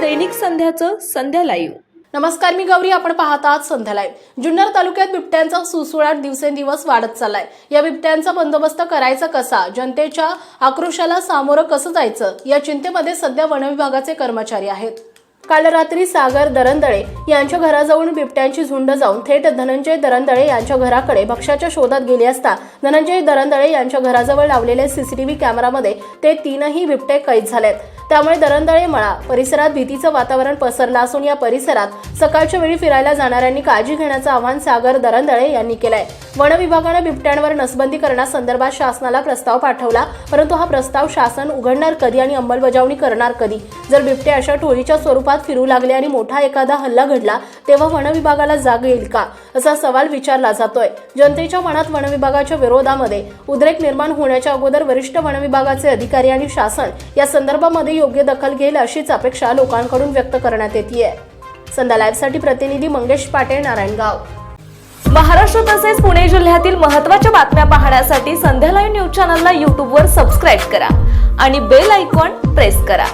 दैनिक संध्याचं संध्या live. नमस्कार मी गौरी. आपण पाहत आहात संध्या लाईव्ह. जुन्नर तालुक्यात बिबट्यांचा सुसुळाट दिवसेंदिवस वाढत चाललाय. या बिबट्यांचा बंदोबस्त करायचा कसा? जनतेच्या आक्रोशाला सामोरं कसं जायचं? या चिंतेमध्ये सध्या वनविभागाचे कर्मचारी आहेत. काल रात्री सागर दरंदळे यांच्या घराजवळून बिबट्यांची झुंड जाऊन थेट धनंजय दरंदळे यांच्या घराकडे भक्ष्याच्या शोधात गेले असता धनंजय दरंदळे यांच्या घराजवळ लावलेल्या सीसीटीव्ही कॅमेरामध्ये ते तीनही बिबटे कैद झालेत. त्यामुळे दरंदळे मळा परिसरात भीतीचं वातावरण पसरलं असून या परिसरात सकाळच्या वेळी फिरायला जाणाऱ्यांनी काळजी घेण्याचं आवाहन सागर दरंदळे यांनी केलंय. वन विभागानं बिबट्यांवर नसबंदी करण्यासंदर्भात शासनाला प्रस्ताव पाठवला परंतु हा प्रस्ताव शासन उघडणार कधी आणि अंमलबजावणी करणार कधी? जर बिबटे अशा टोळीच्या स्वरूपात फिरू लागले आणि मोठा एखादा हल्ला घडला तेव्हा वन विभागाला जाग येईल का? असा सवाल विचारला जातोय. जनतेच्या मनात वन विभागाच्या विरोधामध्ये उद्रेक निर्माण होण्याच्या अगोदर वरिष्ठ वन विभागाचे अधिकारी आणि शासन या संदर्भामध्ये योग्य दखल घेईल अशीच अपेक्षा लोकांकडून व्यक्त करण्यात येते संध्या लाईव्हसाठी प्रतिनिधी मंगेश पाटील नारायणगाव. महाराष्ट्र तसेच पुणे जिल्ह्यातील महत्त्वाच्या बातम्या पाहण्यासाठी संध्या लाईव्ह न्यूज चॅनलला यूट्यूबवर सबस्क्राईब करा आणि बेल आयकॉन प्रेस करा.